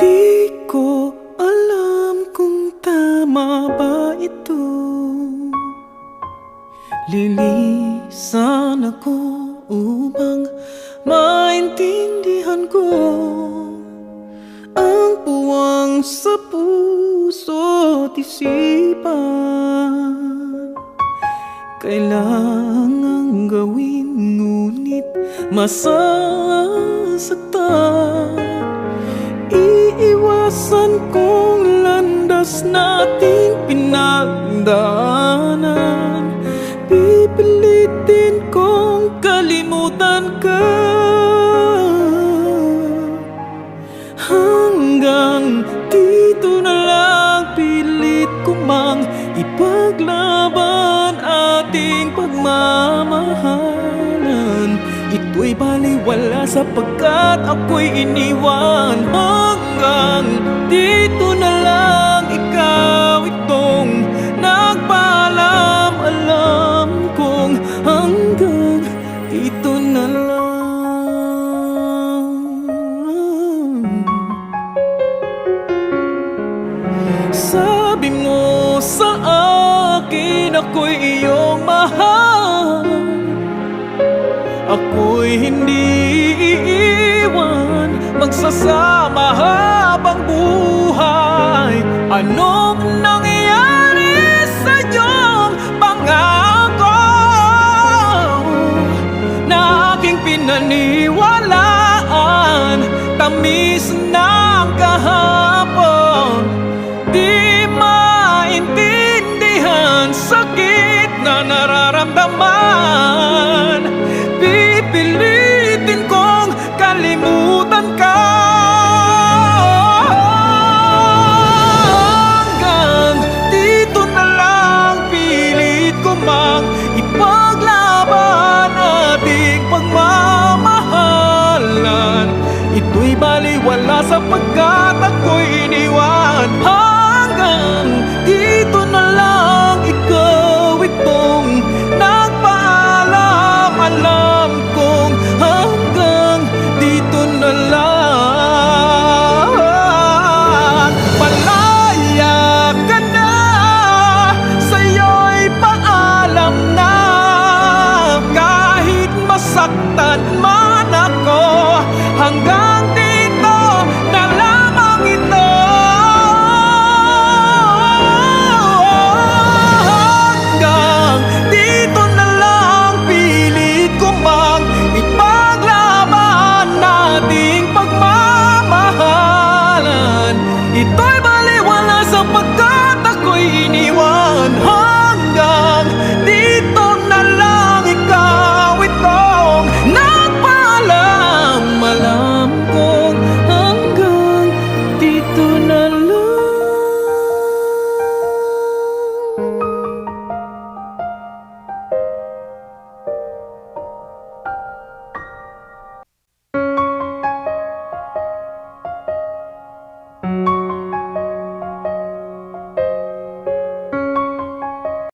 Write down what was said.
Di ko alam kung tama ba ito. Lilisan ako upang maintindihan ko Ang puwang sa puso't isipan. Kailangang gawin ngunit masasaktan Hanggang dito na lang pilit ko mang ipaglaban ating pagmamahalan. Ito'y baliwala sapagkat ako'y iniwan. Hanggang dito ako'y iyong mahal. Ako'y hindi iiwan. Magsasama habang buhay. Anong nangyayari sa iyong pangako? Na aking pinaniwalaan. Tamis ng kahapon na nararamdaman. Pipilitin kong kalimutan ka. Hanggang dito na lang Pilit mang ipaglaban Ating pagmamahalan. Ito'y baliwala sapagkat ako'y iniwan. Hanggang dito na lang